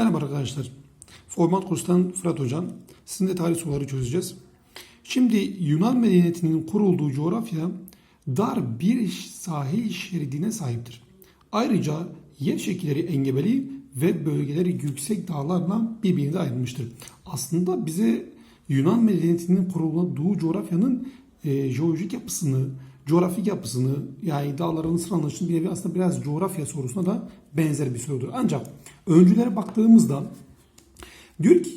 Merhaba arkadaşlar. Format kurstan Fırat Hocam. Sizinle tarih soruları çözeceğiz. Şimdi Yunan medeniyetinin kurulduğu coğrafya dar bir sahil şeridine sahiptir. Ayrıca yer şekilleri engebeli ve bölgeleri yüksek dağlarla birbirine ayrılmıştır. Aslında bize Yunan medeniyetinin kurulduğu coğrafyanın e, jeolojik yapısını, coğrafik yapısını yani dağların sıralanışını bir nevi aslında biraz coğrafya sorusuna da benzer bir sorudur. Ancak öncülere baktığımızda diyor ki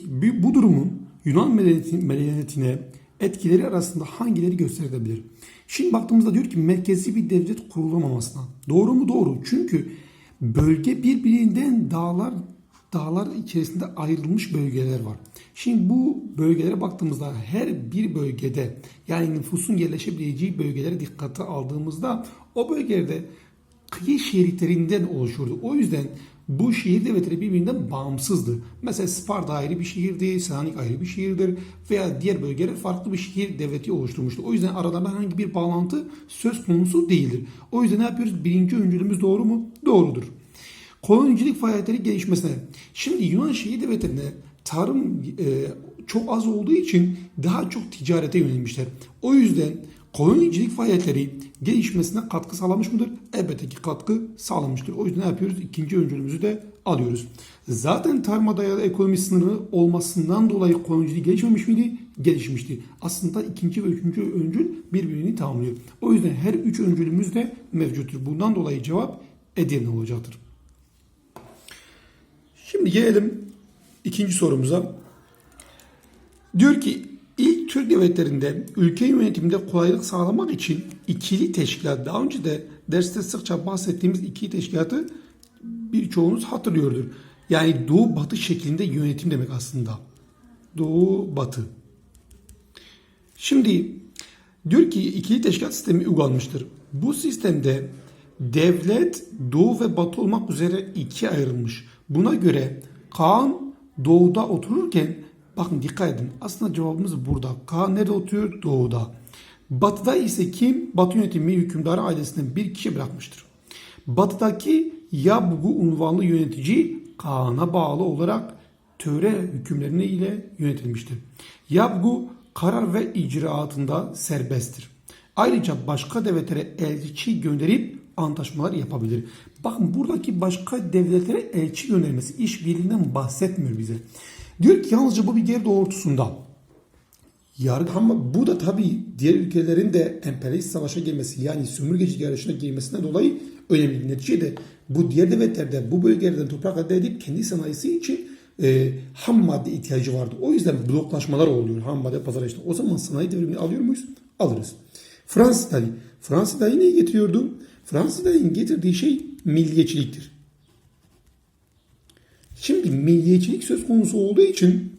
bu- durumun Yunan medeniyeti- medeniyetine etkileri arasında hangileri gösterilebilir? Şimdi baktığımızda diyor ki merkezi bir devlet kurulamamasına. Doğru mu? Doğru. Çünkü bölge birbirinden dağlar dağlar içerisinde ayrılmış bölgeler var. Şimdi bu bölgelere baktığımızda her bir bölgede yani nüfusun yerleşebileceği bölgelere dikkate aldığımızda o bölgelerde kıyı şeritlerinden oluşurdu. O yüzden bu şehir devletleri birbirinden bağımsızdı. Mesela Sparta ayrı bir şehirdi, Selanik ayrı bir şehirdir veya diğer bölgeler farklı bir şehir devleti oluşturmuştu. O yüzden aralarında herhangi bir bağlantı söz konusu değildir. O yüzden ne yapıyoruz? Birinci öncülümüz doğru mu? Doğrudur. Kolonicilik faaliyetleri gelişmesine. Şimdi Yunan şehir devletlerinde tarım e, çok az olduğu için daha çok ticarete yönelmişler. O yüzden kolonicilik faaliyetleri gelişmesine katkı sağlamış mıdır? Elbette ki katkı sağlamıştır. O yüzden ne yapıyoruz? İkinci öncülümüzü de alıyoruz. Zaten tarıma dayalı ekonomi sınırı olmasından dolayı kolonicilik gelişmemiş miydi? Gelişmişti. Aslında ikinci ve üçüncü öncül birbirini tamamlıyor. O yüzden her üç öncülümüz de mevcuttur. Bundan dolayı cevap Edirne olacaktır. Şimdi gelelim ikinci sorumuza. Diyor ki ilk Türk devletlerinde ülke yönetiminde kolaylık sağlamak için ikili teşkilat daha önce de derste sıkça bahsettiğimiz ikili teşkilatı birçoğunuz hatırlıyordur. Yani doğu batı şeklinde yönetim demek aslında. Doğu batı. Şimdi diyor ki ikili teşkilat sistemi uygulanmıştır. Bu sistemde devlet doğu ve batı olmak üzere ikiye ayrılmış. Buna göre Kaan doğuda otururken bakın dikkat edin aslında cevabımız burada. Kaan nerede oturuyor? Doğuda. Batıda ise kim? Batı yönetimi hükümdarı ailesinden bir kişi bırakmıştır. Batıdaki Yabgu unvanlı yönetici Kaan'a bağlı olarak töre hükümlerini ile yönetilmiştir. Yabgu karar ve icraatında serbesttir. Ayrıca başka devletlere elçi gönderip antlaşmalar yapabilir. Bakın buradaki başka devletlere elçi göndermesi işbirliğinden bahsetmiyor bize. Diyor ki yalnızca bu bir geri doğrultusunda. Yargı ama bu da tabii diğer ülkelerin de emperyalist savaşa girmesi yani sömürgeci yarışına girmesine dolayı önemli. Neticede bu diğer devletlerde bu bölgelerden toprak elde edip kendi sanayisi için e, ham madde ihtiyacı vardı. O yüzden bloklaşmalar oluyor ham madde pazarı işte. O zaman sanayi devrimini alıyor muyuz? Alırız. Fransız İtalya neyi getiriyordu? İtalya'nın getirdiği şey milliyetçiliktir. Şimdi milliyetçilik söz konusu olduğu için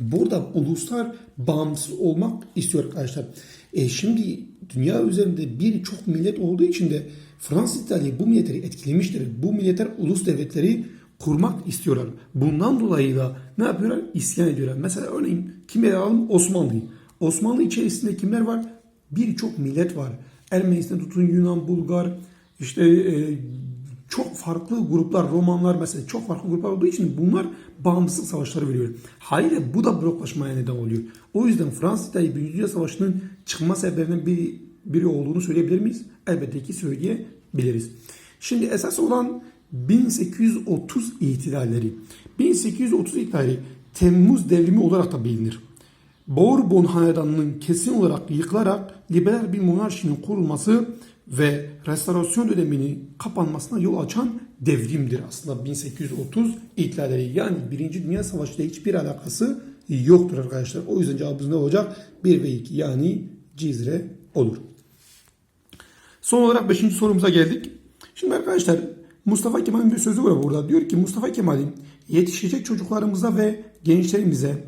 burada uluslar bağımsız olmak istiyor arkadaşlar. E şimdi dünya üzerinde birçok millet olduğu için de Fransız İtalya bu milletleri etkilemiştir. Bu milletler ulus devletleri kurmak istiyorlar. Bundan dolayı da ne yapıyorlar? İsyan ediyorlar. Mesela örneğin kimleri alalım? Osmanlı'yı. Osmanlı içerisinde kimler var? Birçok millet var. Ermenistan tutun Yunan, Bulgar, işte e, çok farklı gruplar, Romanlar mesela çok farklı gruplar olduğu için bunlar bağımsızlık savaşları veriyor. Hayır bu da bloklaşmaya neden oluyor. O yüzden Fransız İtalya Birinci Dünya Savaşı'nın çıkma sebeplerinden biri, biri olduğunu söyleyebilir miyiz? Elbette ki söyleyebiliriz. Şimdi esas olan 1830 ihtilalleri. 1830 ihtilalleri Temmuz devrimi olarak da bilinir. Bourbon hanedanının kesin olarak yıkılarak liberal bir monarşinin kurulması ve restorasyon döneminin kapanmasına yol açan devrimdir aslında 1830 ihtilalleri. Yani Birinci Dünya Savaşı ile hiçbir alakası yoktur arkadaşlar. O yüzden cevabımız ne olacak? 1 ve 2 yani Cizre olur. Son olarak 5. sorumuza geldik. Şimdi arkadaşlar Mustafa Kemal'in bir sözü var burada. Diyor ki Mustafa Kemal'in yetişecek çocuklarımıza ve gençlerimize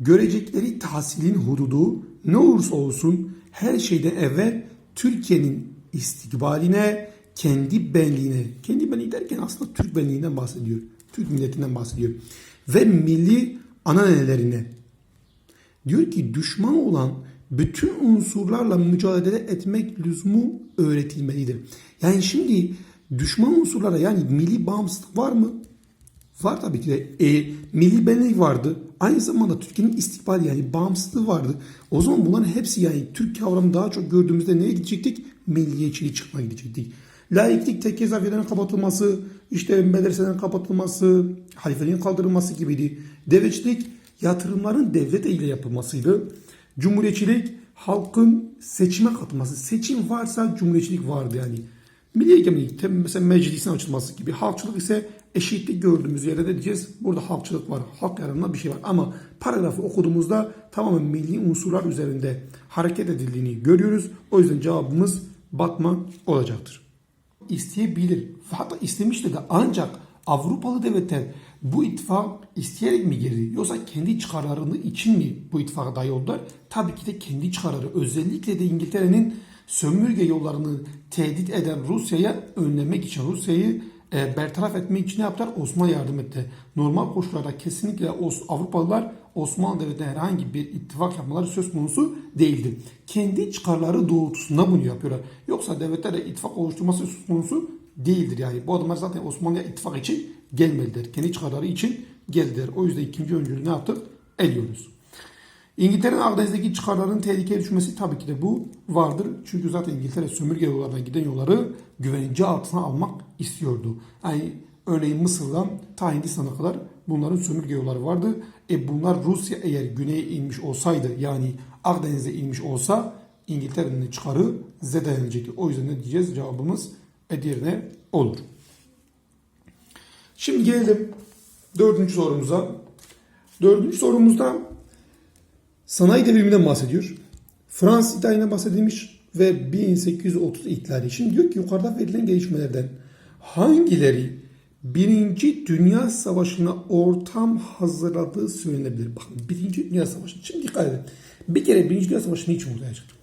görecekleri tahsilin hududu ne olursa olsun her şeyden evvel Türkiye'nin istikbaline, kendi benliğine, kendi benliği derken aslında Türk benliğinden bahsediyor. Türk milletinden bahsediyor. Ve milli ananelerine diyor ki düşman olan bütün unsurlarla mücadele etmek lüzumu öğretilmelidir. Yani şimdi düşman unsurlara yani milli bağımsızlık var mı? Var tabii ki de. E, milli benlik vardı. Aynı zamanda Türkiye'nin istikbali yani bağımsızlığı vardı. O zaman bunların hepsi yani Türk kavramı daha çok gördüğümüzde neye gidecektik? Milliyetçilik çıkmaya gidecektik. Laiklik tekke zafiyelerin kapatılması, işte medreselerin kapatılması, halifeliğin kaldırılması gibiydi. Devletçilik yatırımların devlet ile yapılmasıydı. Cumhuriyetçilik halkın seçime katılması. Seçim varsa cumhuriyetçilik vardı yani. Milli egemenlik mesela meclisin açılması gibi. Halkçılık ise eşitlik gördüğümüz yerde de diyeceğiz. Burada halkçılık var. Halk yararına bir şey var. Ama paragrafı okuduğumuzda tamamen milli unsurlar üzerinde hareket edildiğini görüyoruz. O yüzden cevabımız Batman olacaktır. İsteyebilir. Hatta istemiştir de ancak Avrupalı devletler bu ittifak isteyerek mi girdi yoksa kendi çıkarlarını için mi bu ittifaka dahil oldular? Tabii ki de kendi çıkarları özellikle de İngiltere'nin sömürge yollarını tehdit eden Rusya'ya önlemek için Rusya'yı e, bertaraf etmek için ne yaptılar? Osmanlı yardım etti. Normal koşullarda kesinlikle Os- Avrupalılar Osmanlı Devleti'ne herhangi bir ittifak yapmaları söz konusu değildi. Kendi çıkarları doğrultusunda bunu yapıyorlar. Yoksa devletlerle ittifak oluşturması söz konusu değildir yani. Bu adamlar zaten Osmanlı'ya ittifak için gelmediler. Kendi çıkarları için geldiler. O yüzden ikinci öncülüğü ne yaptık? Ediyoruz. İngiltere'nin Akdeniz'deki çıkarlarının tehlikeye düşmesi tabii ki de bu vardır. Çünkü zaten İngiltere sömürge yollardan giden yolları güvence altına almak istiyordu. Yani örneğin Mısır'dan ta Hindistan'a kadar bunların sömürge yolları vardı. E bunlar Rusya eğer güneye inmiş olsaydı yani Akdeniz'e inmiş olsa İngiltere'nin çıkarı zedelenecekti. O yüzden ne diyeceğiz? Cevabımız Edirne olur. Şimdi gelelim dördüncü sorumuza. Dördüncü sorumuzda sanayi devriminden bahsediyor. Fransız İtalya'dan bahsedilmiş ve 1830 ihlali. Şimdi diyor ki yukarıda verilen gelişmelerden hangileri Birinci Dünya Savaşı'na ortam hazırladığı söylenebilir. Bakın Birinci Dünya Savaşı. Şimdi dikkat edin. Bir kere Birinci Dünya Savaşı niçin ortaya çıktı?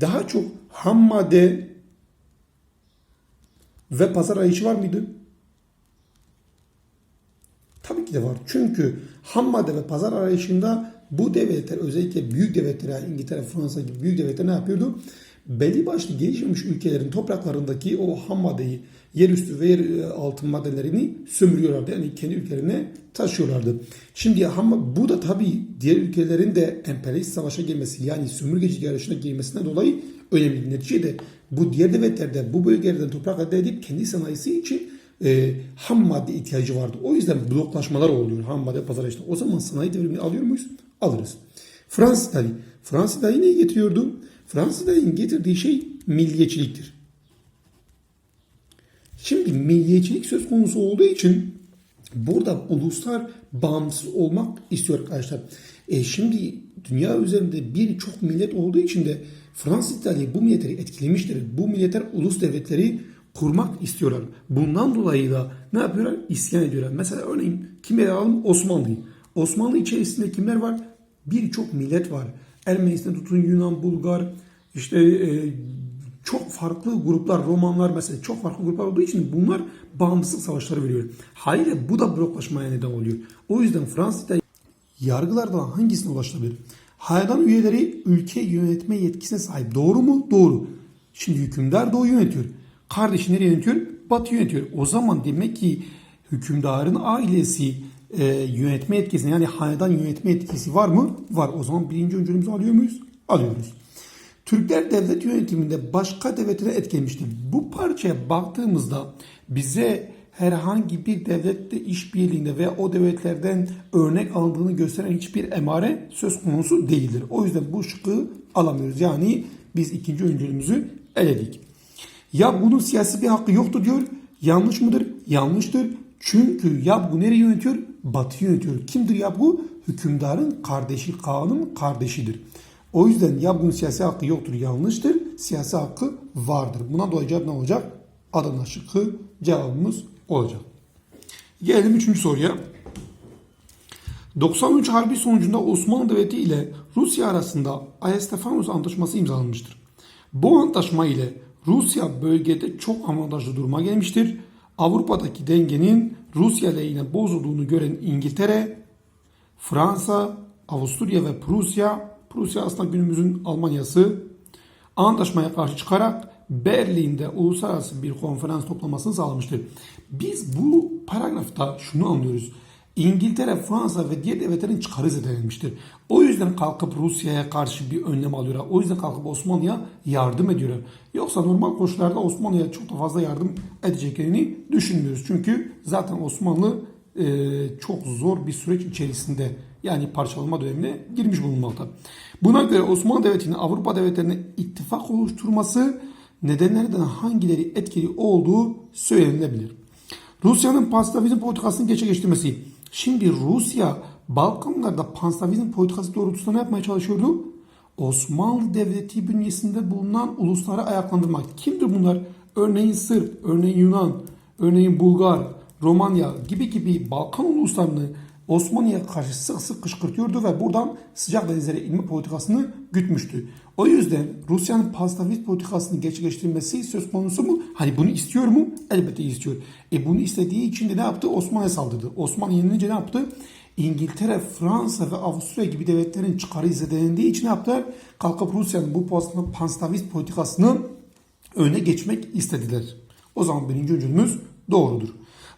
Daha çok ham madde ve pazar arayışı var mıydı? Tabii ki de var. Çünkü ham madde ve pazar arayışında bu devletler özellikle büyük devletler yani İngiltere, Fransa gibi büyük devletler ne yapıyordu? Belli başlı gelişmemiş ülkelerin topraklarındaki o ham maddeyi, yerüstü ve yer altın maddelerini sömürüyorlardı. Yani kendi ülkelerine taşıyorlardı. Şimdi ham, bu da tabii diğer ülkelerin de emperyalist savaşa girmesi yani sömürgeci yarışına girmesinden dolayı önemli. Neticede bu diğer devletlerde bu bölgelerden toprak elde edip kendi sanayisi için e, ham madde ihtiyacı vardı. O yüzden bloklaşmalar oluyor ham madde pazar işte. O zaman sanayi devrimini alıyor muyuz? Alırız. Fransız İtalya. Fransız İtalya neyi getiriyordu? Fransız İtalya'nın getirdiği şey milliyetçiliktir. Şimdi milliyetçilik söz konusu olduğu için burada uluslar bağımsız olmak istiyor arkadaşlar. E şimdi dünya üzerinde birçok millet olduğu için de Fransız İtalya bu milletleri etkilemiştir. Bu milletler ulus devletleri kurmak istiyorlar. Bundan dolayı da ne yapıyorlar? İsyan ediyorlar. Mesela örneğin kimleri alalım? Osmanlı'yı. Osmanlı içerisinde kimler var? Birçok millet var. Ermenistan tutun Yunan, Bulgar, işte e, çok farklı gruplar, Romanlar mesela çok farklı gruplar olduğu için bunlar bağımsızlık savaşları veriyor. Hayır bu da bloklaşmaya neden oluyor. O yüzden Fransa'da yargılardan hangisine ulaşılabilir? Hanedan üyeleri ülke yönetme yetkisine sahip. Doğru mu? Doğru. Şimdi hükümdar doğu yönetiyor. Kardeşi nereye yönetiyor? Batı yönetiyor. O zaman demek ki hükümdarın ailesi e, yönetme etkisine yani hanedan yönetme etkisi var mı? Var. O zaman birinci öncülümüzü alıyor muyuz? Alıyoruz. Türkler devlet yönetiminde başka devletlere etkilemiştir. Bu parçaya baktığımızda bize herhangi bir devletle işbirliğinde veya o devletlerden örnek alındığını gösteren hiçbir emare söz konusu değildir. O yüzden bu şıkkı alamıyoruz. Yani biz ikinci öncülümüzü eledik. Ya bunun siyasi bir hakkı yoktur diyor. Yanlış mıdır? Yanlıştır. Çünkü Yabgu nereye yönetiyor? Batı yönetiyor. Kimdir Yabgu? Hükümdarın kardeşi, Kaan'ın kardeşidir. O yüzden Yabgu'nun siyasi hakkı yoktur, yanlıştır. Siyasi hakkı vardır. Buna dolayı ne olacak? Adana şıkkı cevabımız olacak. Gelelim üçüncü soruya. 93 Harbi sonucunda Osmanlı Devleti ile Rusya arasında Ayasstefanos Antlaşması imzalanmıştır. Bu antlaşma ile Rusya bölgede çok avantajlı duruma gelmiştir. Avrupa'daki dengenin Rusya lehine bozulduğunu gören İngiltere, Fransa, Avusturya ve Prusya, Prusya aslında günümüzün Almanya'sı, antlaşmaya karşı çıkarak Berlin'de uluslararası bir konferans toplamasını sağlamıştır. Biz bu paragrafta şunu anlıyoruz. İngiltere, Fransa ve diğer devletlerin çıkarı zedelenmiştir. O yüzden kalkıp Rusya'ya karşı bir önlem alıyorlar. O yüzden kalkıp Osmanlı'ya yardım ediyorlar. Yoksa normal koşullarda Osmanlı'ya çok da fazla yardım edeceklerini düşünmüyoruz. Çünkü zaten Osmanlı e, çok zor bir süreç içerisinde yani parçalama dönemine girmiş bulunmakta. Buna göre Osmanlı Devleti'nin Avrupa devletlerine ittifak oluşturması nedenlerden hangileri etkili olduğu söylenilebilir. Rusya'nın panslavizm politikasını gerçekleştirmesi. Şimdi Rusya Balkanlarda panslavizm politikası doğrultusunda ne yapmaya çalışıyordu? Osmanlı Devleti bünyesinde bulunan ulusları ayaklandırmak. Kimdir bunlar? Örneğin Sırp, örneğin Yunan, örneğin Bulgar, Romanya gibi gibi Balkan uluslarını Osmanlı'ya karşı sık sık kışkırtıyordu ve buradan sıcak denizlere inme politikasını gütmüştü. O yüzden Rusya'nın panslavist politikasını gerçekleştirmesi söz konusu mu? Hani bunu istiyor mu? Elbette istiyor. E bunu istediği için de ne yaptı? Osmanlı'ya saldırdı. Osmanlı yenilince ne yaptı? İngiltere, Fransa ve Avusturya gibi devletlerin çıkarı zedelendiği için ne yaptılar? Kalkıp Rusya'nın bu panslavist politikasını öne geçmek istediler. O zaman birinci öncülümüz doğrudur.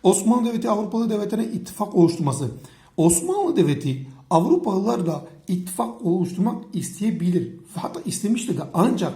Osmanlı Devleti Avrupalı devletlerine ittifak oluşturması. Osmanlı Devleti Avrupalılarla ittifak oluşturmak isteyebilir. Hatta istemiştir de ancak